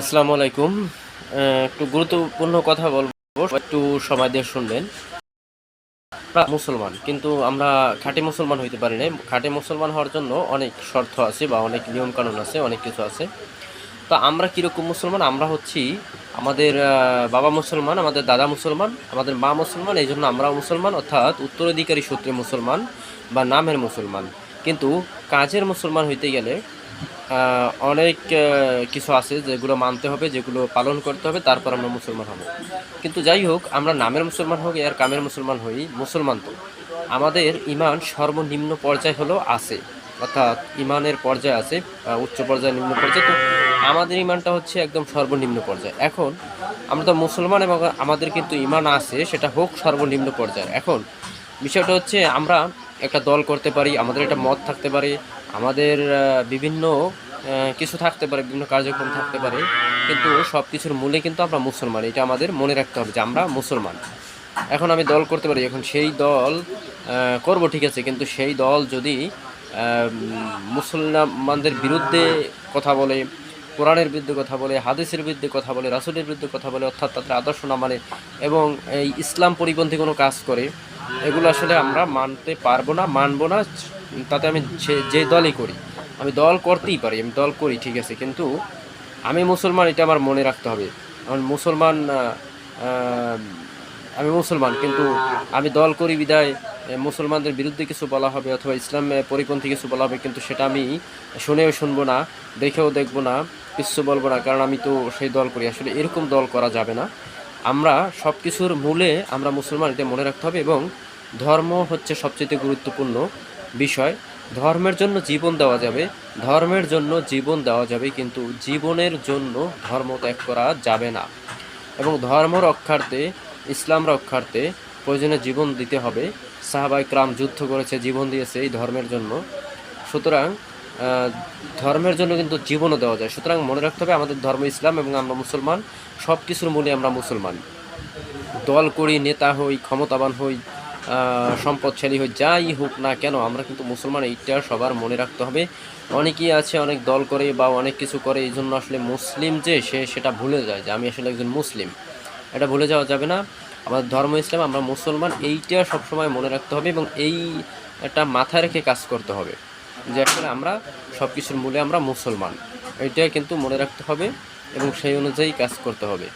আসসালামু আলাইকুম। একটু গুরুত্বপূর্ণ কথা বলব। একটু সময় দিয়ে শুনবেন। মুসলমান, কিন্তু আমরা খাঁটি মুসলমান হইতে পারি না খাঁটি মুসলমান হওয়ার জন্য অনেক শর্ত আছে বা অনেক নিয়ম কানুন আছে, অনেক কিছু আছে। তো আমরা কীরকম মুসলমান? আমরা হচ্ছি আমাদের বাবা মুসলমান, আমাদের দাদা মুসলমান, আমাদের মা মুসলমান, এই জন্য আমরাও মুসলমান, অর্থাৎ উত্তরাধিকারী সূত্রে মুসলমান বা নামের মুসলমান। কিন্তু কাজের মুসলমান হইতে গেলে অনেক কিছু আছে যেগুলো মানতে হবে, যেগুলো পালন করতে হবে, তারপর আমরা মুসলমান হব। কিন্তু যাই হোক, আমরা নামের মুসলমান হোক আর কামের মুসলমান হই, মুসলমান তো। আমাদের ইমান সর্বনিম্ন পর্যায় হলো আছে। অর্থাৎ ইমানের পর্যায়ে আছে উচ্চ পর্যায়ে নিম্ন পর্যায়ে। তো আমাদের ইমানটা হচ্ছে একদম সর্বনিম্ন পর্যায়। এখন আমরা তো মুসলমান এবং আমাদের কিন্তু ইমান আছে, সেটা হোক সর্বনিম্ন পর্যায়ে এখন বিষয়টা হচ্ছে আমরা একটা দল করতে পারি, আমাদের একটা মত থাকতে পারে আমাদের বিভিন্ন কিছু থাকতে পারে, বিভিন্ন কার্যক্রম থাকতে পারে, কিন্তু সব কিছুর মূলে কিন্তু আমরা মুসলমান। এটা আমাদের মনে রাখতে হবে যে আমরা মুসলমান। এখন আমি দল করতে পারি, এখন সেই দল করব ঠিক আছে, কিন্তু সেই দল যদি মুসলমানদের বিরুদ্ধে কথা বলে, কোরআনের বিরুদ্ধে কথা বলে, হাদিসের বিরুদ্ধে কথা বলে, রাসুলের বিরুদ্ধে কথা বলে, অর্থাৎ তাদের আদর্শ না মানে এবং এই ইসলাম পরিপন্থী কোনো কাজ করে এগুলো আসলে আমরা মানতে পারব না, মানবো না, তাতে আমি যে- দলই করি। আমি দল করতেই পারি, আমি দল করি, ঠিক আছে, কিন্তু আমি মুসলমান, এটা আমার মনে রাখতে হবে। আমার মুসলমান আমি মুসলমান, কিন্তু আমি দল করি বিদায় মুসলমানদের বিরুদ্ধে কিছু বলা হবে অথবা ইসলাম পরিপন্থী কিছু বলা হবে, কিন্তু সেটা আমি শুনেও শুনব না, দেখেও দেখব না কিছু বলব না, কারণ আমি তো সেই দল করি। আসলে এরকম দল করা যাবে না। আমরা সব কিছুর মূলে আমরা মুসলমান এটা মনে রাখতে হবে এবং ধর্ম হচ্ছে সবচেয়ে গুরুত্বপূর্ণ বিষয়। ধর্মের জন্য জীবন দেওয়া যাবে, ধর্মের জন্য জীবন দেওয়া যাবে, কিন্তু জীবনের জন্য ধর্ম ত্যাগ করা যাবে না। এবং ধর্ম রক্ষার্থে, ইসলাম রক্ষার্থে প্রয়োজনে জীবন দিতে হবে। সাহাবাই ক্রাম যুদ্ধ করেছে, জীবন দিয়েছে এই ধর্মের জন্য। সুতরাং ধর্মের জন্য কিন্তু জীবনও দেওয়া যায়। সুতরাং মনে রাখতে হবে আমাদের ধর্ম ইসলাম এবং আমরা মুসলমান সব কিছুর মূলে আমরা মুসলমান। দল করি, নেতা হই, ক্ষমতাবান হই সম্পদশালী হই, যাই হোক না কেন, আমরা কিন্তু মুসলমান, এইটা সবার মনে রাখতে হবে। অনেকেই আছে, অনেক দল করে বা অনেক কিছু করে এই জন্য আসলে মুসলিম যে, সে সেটা ভুলে যায় যে, আমি আসলে একজন মুসলিম। এটা ভুলে যাওয়া যাবে না। আমাদের ধর্ম ইসলাম, আমরা মুসলমান, এইটা সবসময় মনে রাখতে হবে এবং এই একটা মাথায় রেখে কাজ করতে হবে। যে আসলে আমরা সব কিছুর মূলে আমরা মুসলমান। এটা কিন্তু মনে রাখতে হবে এবং সেই অনুযায়ী কাজ করতে হবে।